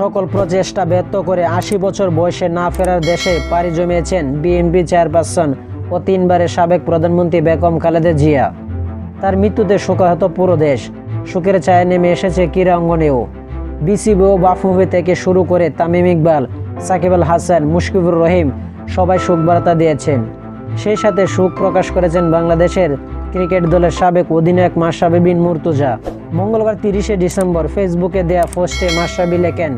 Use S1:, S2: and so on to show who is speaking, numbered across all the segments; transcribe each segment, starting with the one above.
S1: সকল প্রচেষ্টা ব্যর্থ করে আশি বছর বয়সে না ফেরার দেশে পাড়ি জমিয়েছেন বিএনপি চেয়ারপারসন ও তিনবারের সাবেক প্রধানমন্ত্রী বেগম খালেদা জিয়া। তার মৃত্যুতে শোকাহত পুরো দেশ। শোকের ছায়া নেমে এসেছে ক্রীড়া অঙ্গনেও বিসিবি ও বাফুফে থেকে শুরু করে তামিম ইকবাল, সাকিব আল হাসান মুশকিবুর রহিম সবাই শোকবার্তা দিয়েছেন। সেই সাথে শোক প্রকাশ করেছেন বাংলাদেশের ক্রিকেট দলের সাবেক অধিনায়ক মাশরাফি বিন মুর্তুজা। মঙ্গলবার তিরিশে ডিসেম্বর ফেসবুকে দেয়া পোস্টে মাশরাফি লেখেন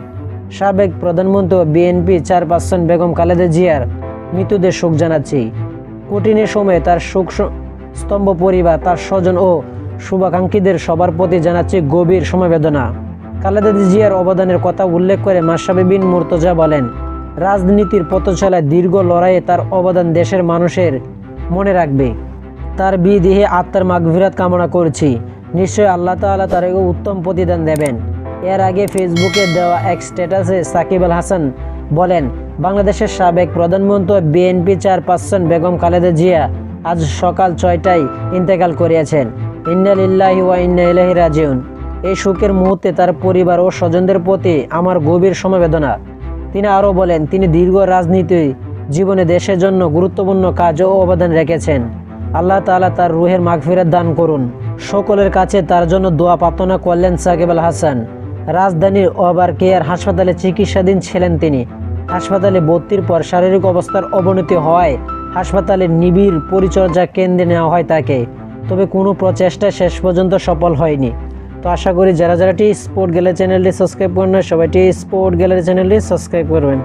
S1: সাবেক প্রধানমন্ত্রী বিএনপি চেয়ারপারসন বেগম খালেদা জিয়ার মৃত্যুতে শোক জানাচ্ছি। কঠিনের সময়ে তার শোক স্তম্ভ পরিবার, তার স্বজন ও শুভাকাঙ্ক্ষীদের সবার প্রতি জানাচ্ছি গভীর সমবেদনা। খালেদা জিয়ার অবদানের কথা উল্লেখ করে মাশরাফি বিন মুর্তজা বলেন, রাজনীতির পথচলায় দীর্ঘ লড়াইয়ে তার অবদান দেশের মানুষের মনে রাখবে। তার বিদেহে আত্মার মাগফিরাত কামনা করছি। নিশ্চয় আল্লাহ তাআলা তার উত্তম প্রতিদান দেবেন। এর আগে ফেসবুকে দেওয়া এক স্ট্যাটাসে সাকিব আল হাসান বলেন, বাংলাদেশের সাবেক প্রধানমন্ত্রী বিএনপি চেয়ারপারসন বেগম খালেদা জিয়া আজ সকাল ছয়টায় ইন্তেকাল করিয়াছেন। ইন্না লিল্লাহি ওয়া ইন্না ইলাইহি রাজিউন। এই শোকের মুহূর্তে তার পরিবার ও স্বজনদের প্রতি আমার গভীর সমবেদনা। তিনি আরও বলেন, তিনি দীর্ঘ রাজনীতি জীবনে দেশের জন্য গুরুত্বপূর্ণ কাজ ও অবদান রেখেছেন। আল্লাহ তাআলা তার রুহের মাগফিরাত দান করুন। সকলের কাছে তার জন্য দোয়া প্রার্থনা করলেন সাকিব আল হাসান। রাজধানীর ওভার কেয়ার হাসপাতালে চিকিৎসাধীন ছিলেন তিনি। হাসপাতালে ভর্তির পর শারীরিক অবস্থার অবনতি হওয়ায় হাসপাতালে নিবিড় পরিচর্যা কেন্দ্রে নেওয়া হয় তাকে। তবে কোনো প্রচেষ্টা শেষ পর্যন্ত সফল হয়নি। তো আশা করি যারা যারা টি স্পোর্ট গ্যালারি চ্যানেলটি সাবস্ক্রাইব করেন না সবাই টি স্পোর্ট গ্যালারি চ্যানেলটি সাবস্ক্রাইব করবেন।